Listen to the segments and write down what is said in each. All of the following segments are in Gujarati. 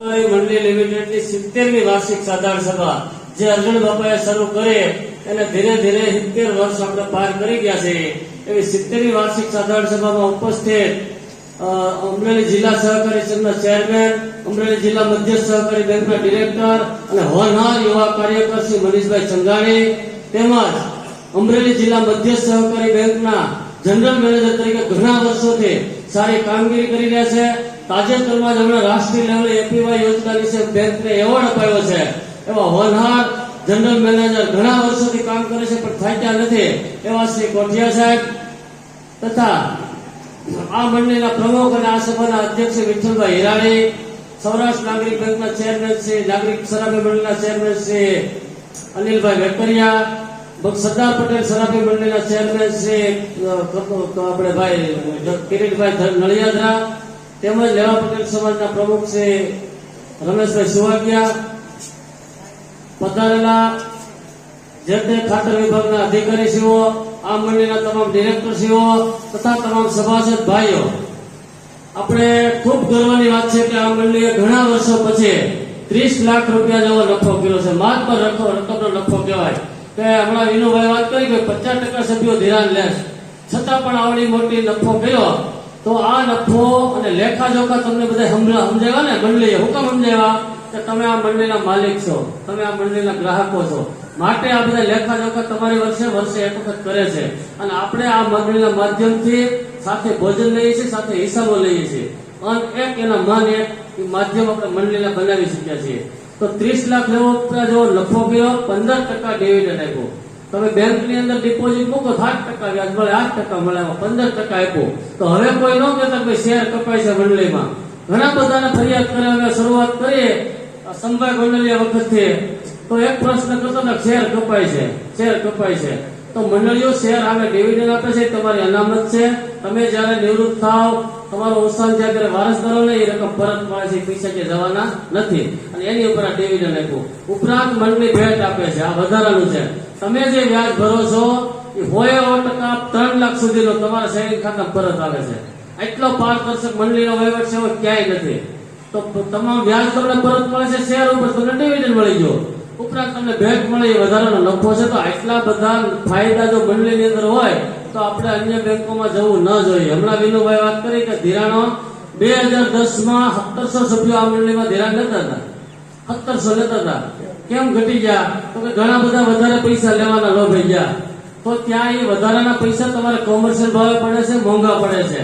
મંડળી લિમિટેડની સિત્તેરમી વાર્ષિક સાધારણ સભા, જે અર્જુન બાપાએ શરૂ કરી એને ધીરે ધીરે સિત્તેર વર્ષ આપણે પાર કરી ગયા છે. એવી સિત્તેરમી વાર્ષિક સાધારણ સભામાં ઉપસ્થિત અમરેલી જિલ્લા સહકારી સંઘના ચેરમેન અમરેલી જિલ્લા મધ્ય સહકારી બેંકના ડિરેક્ટર અને હોનહાર યુવા કાર્યકર શ્રી મનીષભાઈ ચંગાણી તેમજ અમરેલી જિલ્લા મધ્ય સહકારી બેંકના જનરલ મેનેજર તરીકે ઘણા વર્ષોથી સારી કામગીરી કરી રહ્યા છે. તાજેતરમાં જ હમણાં રાષ્ટ્રીય લેવલે એપીવાય યોજના વિશે બેંકને એવોર્ડ અપાયો છે. એવા હોનહાર જનરલ મેનેજર ઘણા વર્ષોથી કામ કરે છે, પણ થાક્યા નથી, એવા શ્રી કોઠિયા સાહેબ તથા આ મંડળીના પ્રમુખ અને આ સભાના અધ્યક્ષ વિઠ્ઠલભાઈ હિરાણી, સૌરાષ્ટ્ર નાગરિક બેંકના ચેરમેન શ્રી નાગરિક સરાફી મંડળના ચેરમેન શ્રી અનિલભાઈ વેપરિયા સરદાર પટેલ સરાફી મંડળના ચેરમેન શ્રી આપણે ભાઈ, કિરીટભાઈ નળિયાદરા તેમજ લેવા પટેલ સમાજના પ્રમુખ શ્રી રમેશભાઈ સુવાગિયા પધારેલા જે ખાતર વિભાગના અધિકારીશ્રીઓ આ મંડળીના તમામ ડિરેક્ટરશ્રીઓ તથા તમામ સભાસદ ભાઈઓ. આપણે ખૂબ ગર્વની વાત છે કે આ મંડળીએ ઘણા વર્ષો પછી ત્રીસ લાખ રૂપિયા જેવો નફો કર્યો છે. માત્ર રકમ રકમનો નફો કહેવાય. કે હમણાં વિનુભાઈ વાત કરી કે પચાસ ટકા સભ્યો ધિરાણ લે છતાં પણ આવડી મોટી નફો કર્યો, તો આ નફો અને લેખા જોખા તમને બધા સમજાવ્યા ને મંડળીએ? હુકમ સમજાવ્યા? કે તમે આ મંડળીના માલિક છો. તમે આ મંડળીના ગ્રાહકો છો. માટે આ બધા લેખા જોખા તમારી વર્ષે વર્ષે એક વખત કરે છે. અને આપણે આ મંડળીના માધ્યમથી સાથે ભોજન લઈએ છીએ, સાથે હિસાબો લઈએ છીએ. અને એક એના મન એક માધ્યમ આપણે મંડળીને બનાવી શક્યા છીએ. તો ત્રીસ લાખ લેવો જેવો નફો ગયો પંદર ટકા ડિવિડન્ડ આપ્યો. તમે બેંકની અંદર ડિપોઝિટ મૂકો સાત ટકા વ્યાજ મળે, આઠ ટકા મળે પંદર ટકા આપ્યો તો હવે કોઈ ન કહેતા કે શેર કપાય છે મંડળીમાં. ઘણા બધાને ફરિયાદ કરે અમે શરૂઆત કરીએ, આ સંભાઈ મંડળીયા વખતથી તો એક પ્રશ્ન કરતો ને શેર કપાય છે? શેર કપાય છે? તો મંડળીઓ શેર આવે ડિવિડન્ડ આપે છે, તમારી અનામત છે. તમે જ્યારે નિવૃત્ત થાવ તમારો અવસાન થયા ત્યારે વારસદારોને એ રકમ પરત મળે છે, પૈસા કે જવાના નથી. અને એની ઉપર આ ડિવિડન્ડ આપ્યું. ઉપરાંત મંડળી ભેટ આપે છે, આ વધારાનું છે. તમે જે વ્યાજ ભરો છો, એ હોય એવો ટકા ત્રણ લાખ સુધીનો તમારા સેવિંગ ખાતા પરત આવે છે. એટલો પારદર્શક મંડળીનો વહીવટ છે ક્યાંય નથી. તો તમામ વ્યાજ તમને પરત મળે છે, શેર ઉપર તમને ડિવિડન્ડ મળી ગયો. ઉપરાંત તમને ભેટ મળે એ વધારાનો નફો છે. તો આટલા બધા ફાયદા જો મંડળીની અંદર હોય, તો આપણે અન્ય બેંકોમાં જવું ન જોઈએ. હમણાં વિનુભાઈ વાત કરી કે ધિરાણો બે હજાર દસમાં સત્તરસો સભ્યો આ મંડળીમાં ધિરાણ લેતા હતા. સત્તરસો લેતા હતા. કેમ ઘટી ગયા? તો કે ઘણા બધા વધારે પૈસા લેવાના લોભે ગયા. તો ત્યાં એ વધારાના પૈસા તમારે કોમર્શિયલ ભાવે પડે છે, મોંઘા પડે છે.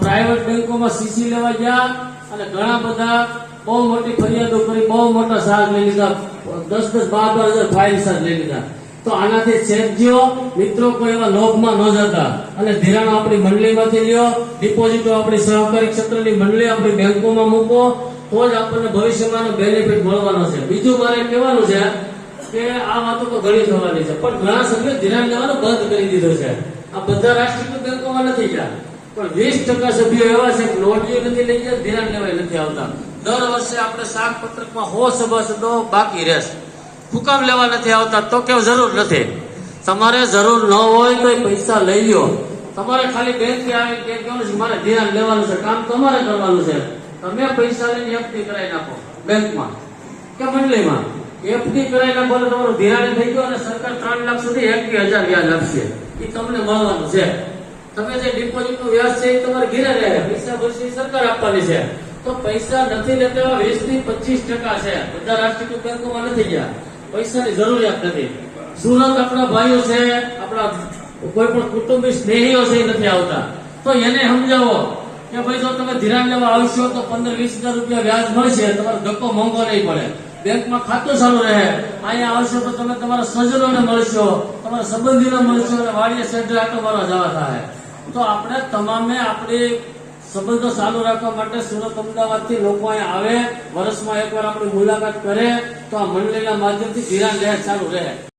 પ્રાઇવેટ બેંકોમાં સીસી લેવા ગયા અને ઘણા બધા બહુ મોટી ફરિયાદો કરી, બહુ મોટા ચાર્જ લઈ લીધા. દસ દસ બાર બાર હજાર ફાઇલ ચાર્જ લઈ લીધા તો આનાથી સેજ્યો મિત્રો કોઈ એવા લોભમાં ન જતા. અને ધિરાણો આપણી મંડળીમાંથી લ્યો ડિપોઝિટો આપણી સહકારી ક્ષેત્રની મંડળી આપણી બેંકોમાં મૂકો, તો જ આપણને ભવિષ્યમાં બેનિફિટ મળવાનો છે. બીજું મારે કહેવાનું છે કે આ વાતો તો ઘણી થવાની છે. પણ ઘણા સભ્યો ધિરાણ લેવાનો બંધ કરી દીધો છે. આ બધા રાષ્ટ્રીય બેંકોમાં નથી ગયા. પણ વીસ ટકા સભ્યો એવા છે કે નોટરીઓ નથી લઈ ગયા, ધિરાણ લેવાય નથી આવતા. દર વર્ષે આપણે શાક પત્રકમાં હો સભાસદો બાકી રહેશે. હુકામ લેવા નથી આવતા તો કેવું જરૂર નથી. તમારે જરૂર ન હોય તો પૈસા લઈ લો તમારે ખાલી બેંક આવી કે કહેવાનું છે મારે ધ્યાન લેવાનું છે, કામ તમારે કરવાનું છે. તમે પૈસા લઈને એફડી કરાવી નાખો બેંકમાં. કે મંડળીમાં? એફડી કરાવી નાખો એટલે તમારું ધિરાણ થઈ ગયું અને સરકાર ત્રણ લાખ સુધી એક હજાર વ્યાજ આપશે. એ તમને મળવાનું છે. તમે જે ડિપોઝિટનું વ્યાજ છે એ તમારે ઘેરે રહે પૈસા ભરશે સરકાર આપવાની છે. તો પૈસા નથી લેતા વીસથી પચીસ ટકા છે. બધા રાષ્ટ્રીય બેંકોમાં નથી ગયા. પૈસાની જરૂરિયાત નથી. સુરત આપણા ભાઈઓ છે, આપણા કોઈ પણ કુટુંબી સ્નેહીઓ છે એ નથી આવતા. તો એને સમજાવો કે ભાઈ જો તમે ધિરાણ લેવા આવશો તો પંદર વીસ હજાર રૂપિયા વ્યાજ મળશે, તમારો ધક્કો મોંઘો નહીં પડે. બેંકમાં ખાતું સારું રહે. અહીંયા આવશો તો તમે તમારા સ્વજનોને મળશો, તમારા સંબંધીને મળશો અને વાડીએ સેન્ટર આટો મારવા જવા થાય. તો આપણે તમામે આપણી સંબંધો ચાલુ રાખવા માટે સુરત અમદાવાદથી લોકો અહીંયા આવે. વર્ષમાં એકવાર આપણી મુલાકાત કરે. તો આ મંડળીના માધ્યમથી ધિરાણ લહેર ચાલુ રહે.